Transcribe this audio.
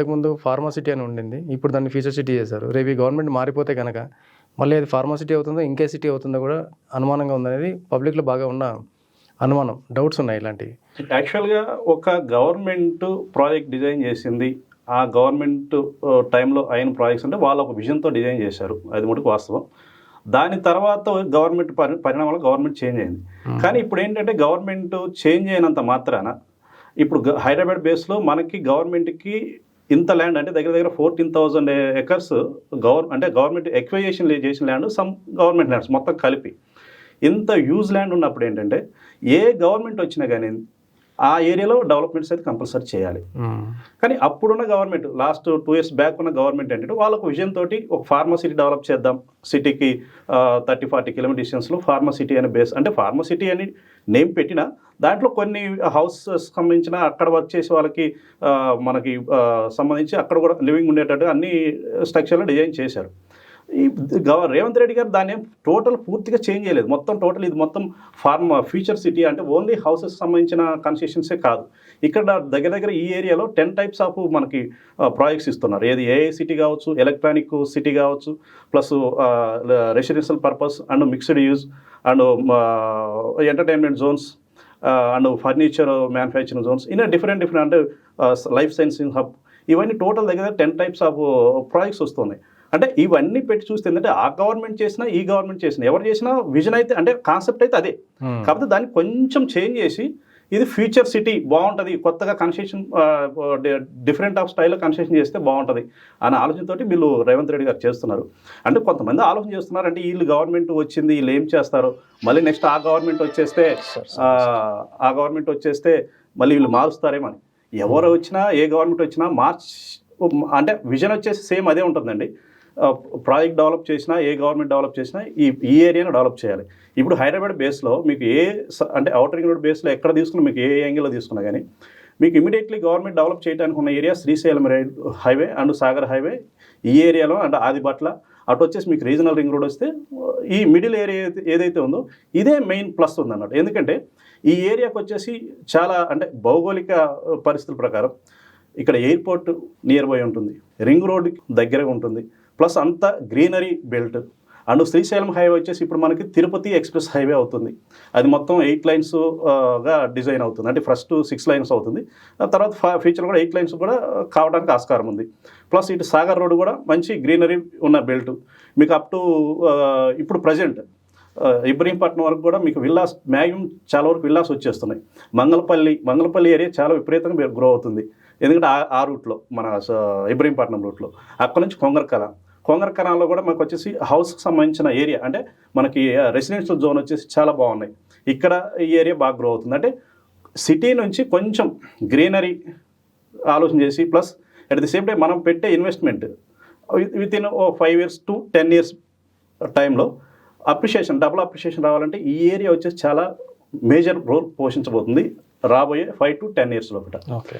ఇంతకుముందు ఫార్మాసిటీ అని ఉండింది. ఇప్పుడు దాన్ని ఫ్యూచర్ సిటీ చేశారు. రేపు ఈ గవర్నమెంట్ మారిపోతే కనుక మళ్ళీ అది ఫార్మాసిటీ అవుతుందో ఇంకే సిటీ అవుతుందో కూడా అనుమానంగా ఉందనేది పబ్లిక్లో బాగా ఉన్న అనుమానం డౌట్స్ ఉన్నాయి ఇలాంటివి. యాక్చువల్గా ఒక గవర్నమెంట్ ప్రాజెక్ట్ డిజైన్ చేసింది. ఆ గవర్నమెంట్ టైంలో అయిన ప్రాజెక్ట్స్ అంటే వాళ్ళు ఒక విజన్తో డిజైన్ చేశారు. అది మటుకు వాస్తవం. దాని తర్వాత గవర్నమెంట్ పరి పరిణామాలు గవర్నమెంట్ చేంజ్ అయింది. కానీ ఇప్పుడు ఏంటంటే గవర్నమెంట్ చేంజ్ అయినంత మాత్రాన ఇప్పుడు హైదరాబాద్ బేస్లో మనకి గవర్నమెంట్కి ఇంత ల్యాండ్ అంటే దగ్గర దగ్గర ఫోర్టీన్ థౌజండ్ ఎకర్స్ గవర్ అంటే గవర్నమెంట్ ఎక్వైజేషన్ చేసిన ల్యాండ్ సమ్ గవర్నమెంట్ ల్యాండ్స్ మొత్తం కలిపి. ఇంత యూజ్ ల్యాండ్ ఉన్నప్పుడు ఏంటంటే ఏ గవర్నమెంట్ వచ్చినా కానీ ఆ ఏరియాలో డెవలప్మెంట్స్ అయితే కంపల్సరీ చేయాలి. కానీ అప్పుడున్న government last two years back ఉన్న గవర్నమెంట్ ఏంటంటే వాళ్ళకు విజన్ తోటి ఒక ఫార్మా సిటీ డెవలప్ చేద్దాం. సిటీకి థర్టీ ఫార్టీ కిలోమీటర్ డిస్టెన్స్లో ఫార్మా సిటీ అనే బేస్ అంటే ఫార్మా సిటీ అని నేమ్ పెట్టిన దాంట్లో కొన్ని హౌసెస్ సంబంధించిన అక్కడ వర్క్ చేసే వాళ్ళకి మనకి సంబంధించి అక్కడ కూడా లివింగ్ ఉండేటట్టు అన్ని స్ట్రక్చర్లు డిజైన్ చేశారు. ఈ రేవంత్ రెడ్డి గారు దాన్ని టోటల్ పూర్తిగా చేంజ్ చేయలేదు. మొత్తం టోటల్ ఇది మొత్తం ఫార్మ్ ఫ్యూచర్ సిటీ అంటే ఓన్లీ హౌసెస్ సంబంధించిన కన్సెషన్సే కాదు. ఇక్కడ దగ్గర దగ్గర ఈ ఏరియాలో టెన్ టైప్స్ ఆఫ్ మనకి ప్రాజెక్ట్స్ ఇస్తున్నారు. ఏది ఏఐ సిటీ కావచ్చు ఎలక్ట్రానిక్ సిటీ కావచ్చు plus residential purpose and mixed use and entertainment zones and furniture manufacturing zones in different different అంటే లైఫ్ సైన్సింగ్ హబ్. ఇవన్నీ టోటల్ దగ్గర టెన్ టైప్స్ ఆఫ్ ప్రాజెక్ట్స్ వస్తున్నాయి. అంటే ఇవన్నీ పెట్టి చూస్తే ఏంటంటే ఆ గవర్నమెంట్ చేసినా ఈ గవర్నమెంట్ చేసినా ఎవరు చేసినా విజన్ అయితే అంటే కాన్సెప్ట్ అయితే అదే. మ్మ్. కాకపోతే దాన్ని కొంచెం చేంజ్ చేసి ఇది ఫ్యూచర్ సిటీ బాగుంటుంది కొత్తగా కన్స్ట్రక్షన్ డిఫరెంట్ ఆఫ్ స్టైల్లో కన్స్ట్రక్షన్ చేస్తే బాగుంటుంది అనే ఆలోచనతోటి వీళ్ళు రేవంత్ రెడ్డి గారు చేస్తున్నారు. అంటే కొంతమంది ఆలోచన చేస్తున్నారు అంటే వీళ్ళు గవర్నమెంట్ వచ్చింది వీళ్ళు ఏం చేస్తారు? మళ్ళీ నెక్స్ట్ ఆ గవర్నమెంట్ వచ్చేస్తే ఆ, ఆ గవర్నమెంట్ వచ్చేస్తే మళ్ళీ వీళ్ళు మారుస్తారేమో అని ఎవరు వచ్చినా ఏ గవర్నమెంట్ వచ్చినా మార్చ్ అంటే విజన్ వచ్చేసి సేమ్ అదే ఉంటుందండి. ప్రాజెక్ట్ డెవలప్ చేసినా ఏ గవర్నమెంట్ డెవలప్ చేసినా ఈ ఈ ఏరియాను డెవలప్ చేయాలి. ఇప్పుడు హైదరాబాద్ బేస్లో మీకు ఏ స- అంటే అవుటర్ రింగ్ రోడ్ బేస్లో ఎక్కడ తీసుకున్నా మీకు ఏ యాంగిల్లో తీసుకున్నా కానీ మీకు ఇమీడియట్లీ గవర్నమెంట్ డెవలప్ చేయడానికి ఉన్న ఏరియా శ్రీశైలం రైడ్ హైవే అండ్ సాగర్ హైవే ఈ ఏరియాలో అండ్ ఆదిబట్ల అటు వచ్చేసి మీకు రీజనల్ రింగ్ రోడ్ వస్తే ఈ మిడిల్ ఏరియా ఏదైతే- ఏదైతే ఉందో ఇదే మెయిన్ ప్లస్ ఉందన్నట్టు ఎందుకంటే ఈ ఏరియాకి వచ్చేసి చాలా అంటే భౌగోళిక పరిస్థితుల ప్రకారం ఇక్కడ ఎయిర్పోర్ట్ నియర్ బై ఉంటుంది. రింగ్ రోడ్ దగ్గరగా ఉంటుంది. ప్లస్ అంతా greenery belt. And Srisailam highway వచ్చేసి ఇప్పుడు మనకి తిరుపతి ఎక్స్ప్రెస్ హైవే అవుతుంది. అది మొత్తం ఎయిట్ లైన్స్గా డిజైన్ అవుతుంది. అంటే ఫస్ట్ సిక్స్ లైన్స్ అవుతుంది. తర్వాత ఫ్యూచర్ కూడా ఎయిట్ లైన్స్ కూడా కావడానికి ఆస్కారం ఉంది. ప్లస్ ఇటు సాగర్ రోడ్ కూడా మంచి గ్రీనరీ ఉన్న బెల్ట్. మీకు అప్ టు ఇప్పుడు ప్రజెంట్ ఇబ్రహీంపట్నం వరకు కూడా మీకు విల్లాస్ మ్యాక్సిమం చాలా వరకు విల్లాస్ వచ్చేస్తున్నాయి. మంగళపల్లి మంగళపల్లి ఏరియా చాలా విపరీతంగా గ్రో అవుతుంది. ఎందుకంటే ఆ ఆ రూట్లో మన ఇబ్రహీంపట్నం రూట్లో. అక్కడ నుంచి కొంగరకల. కొంగరకరాల్లో కూడా మనకు వచ్చేసి హౌస్కి సంబంధించిన ఏరియా అంటే మనకి రెసిడెన్షియల్ జోన్ వచ్చేసి చాలా బాగున్నాయి. ఇక్కడ ఈ ఏరియా బాగా గ్రో అవుతుంది. అంటే సిటీ నుంచి కొంచెం గ్రీనరీ ఆలోచన చేసి plus at the same time మనం పెట్టే investment with in oh five years to ten years టైంలో అప్రిషియేషన్ డబుల్ అప్రిషియేషన్ రావాలంటే ఈ ఏరియా వచ్చేసి చాలా మేజర్ రోల్ పోషించబోతుంది రాబోయే ఫైవ్ టు టెన్ ఇయర్స్ లోపల. ఓకే